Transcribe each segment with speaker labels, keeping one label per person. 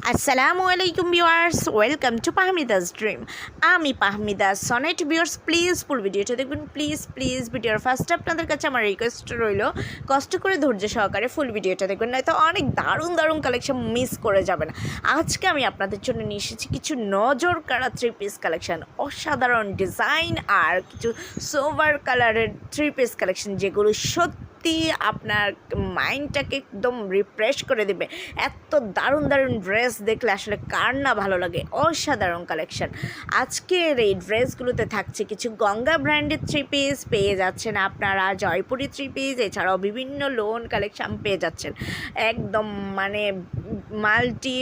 Speaker 1: আসসালামু আলাইকুম viewers welcome to Pahmida's dream আমি Pahmida Sonet viewers please full ভিডিওটা দেখবেন প্লিজ প্লিজ ভিডিওর ফার্স্টে আপনাদের কাছে আমার রিকোয়েস্ট রইল, কষ্ট করে ধৈর্য সহকারে ফুল ভিডিওটা দেখবেন, নয়তো অনেক দারুণ দারুণ কালেকশন মিস করে যাবেন। আজকে আমি আপনাদের জন্য নিয়ে এসেছি কিছু নজর কাড়া থ্রি পিস কালেকশন অসাধারণ ডিজাইন আর কিছু সোভার কালারের থ্রি পিস কালেকশন যেগুলো সত্যি সত্যি আপনার মাইন্ডটাকে একদম রিফ্রেশ করে দেবে। এত দারুণ দারুণ ড্রেস দেখলে আসলে কার না ভালো লাগে? অসাধারণ কালেকশন আজকের এই ড্রেসগুলোতে থাকছে কিছু গঙ্গা ব্র্যান্ডের থ্রি পিস পেয়ে যাচ্ছেন আপনারা, জয়পুরি থ্রি পিস এছাড়াও বিভিন্ন লোন কালেকশন পেয়ে যাচ্ছেন। একদম মানে মাল্টি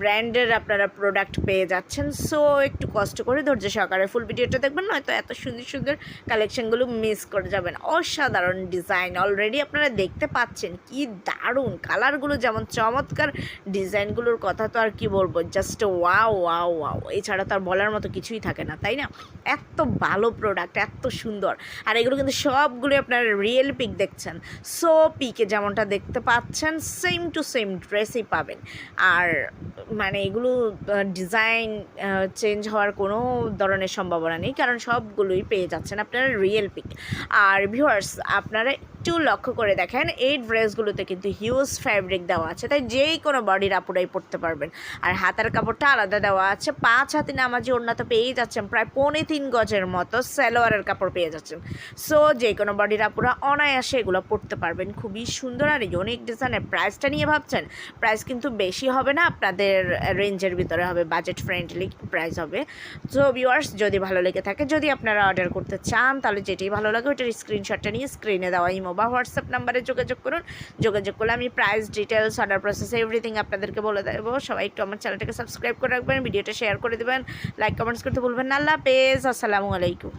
Speaker 1: ব্র্যান্ডের আপনারা প্রোডাক্ট পেয়ে যাচ্ছেন। সো একটু কষ্ট করে ধৈর্য সহকারে ফুল ভিডিওটা দেখবেন, নয়তো এত সুন্দর সুন্দর কালেকশনগুলো মিস করে যাবেন। অসাধারণ ডিজাইন অলরেডি আপনারা দেখতে পাচ্ছেন কি দারুণ কালারগুলো যেমন চমৎকার ডিজাইনগুলোর কথা তো আর কি বলব জাস্ট ওয়াও ওয়াও ওয়াও এছাড়া তো আর বলার মতো কিছুই থাকে না, তাই না? এত ভালো প্রোডাক্ট এত সুন্দর, আর এগুলো কিন্তু সবগুলো আপনারা রিয়েল পিক দেখছেন সো পিকে যেমনটা দেখতে পাচ্ছেন সেম টু সেম ড্রেসই পাবেন, আর মানে এগুলো ডিজাইন চেঞ্জ হওয়ার কোনো ধরনের সম্ভাবনা নেই, কারণ সবগুলোই পেয়ে যাচ্ছেন আপনারা রিয়েল পিক আর ভিউয়ার্স আপনারা একটু লক্ষ্য করে দেখেন, এই ড্রেসগুলোতে কিন্তু হিউজ ফ্যাব্রিক দেওয়া আছে, তাই যেই কোনো বডির আপুরাই পরতে পারবেন। আর হাতার কাপড়টা আলাদা দেওয়া আছে, পাঁচ হাতি নামাজি ওড়না তো পেয়েই যাচ্ছেন, প্রায় পৌনে তিন গজের মতো স্যালোয়ারের কাপড় পেয়ে যাচ্ছেন। সো যে কোনো বডির আপুরা অনায়াসে এগুলো পরতে পারবেন, খুবই সুন্দর আর ইউনিক ডিজাইনের প্রাইসটা নিয়ে ভাবছেন প্রাইস কিন্তু বেশি হবে না, আপনাদের রেঞ্জের ভিতরে হবে বাজেট ফ্রেন্ডলি প্রাইস হবে। সো ভিউয়ার্স যদি ভালো লেগে থাকে, যদি আপনারা অর্ডার করতে চান, তাহলে যেটি ভালো লাগে, ওইটার স্ক্রিনশটটা নিয়ে স্ক্রিনে দেওয়া ইমো বা হোয়াটসঅ্যাপ নাম্বারে যোগাযোগ করুন। যোগাযোগ করলে আমি price details order process everything আপনাদেরকে বলে দেবো। সবাই একটু আমার চ্যানেলটাকে সাবস্ক্রাইব করে রাখবেন ভিডিওটা শেয়ার করে দেবেন লাইক কমেন্টস করতে ভুলবেন না। আল্লাহ পেজ আসসালামু আলাইকুম।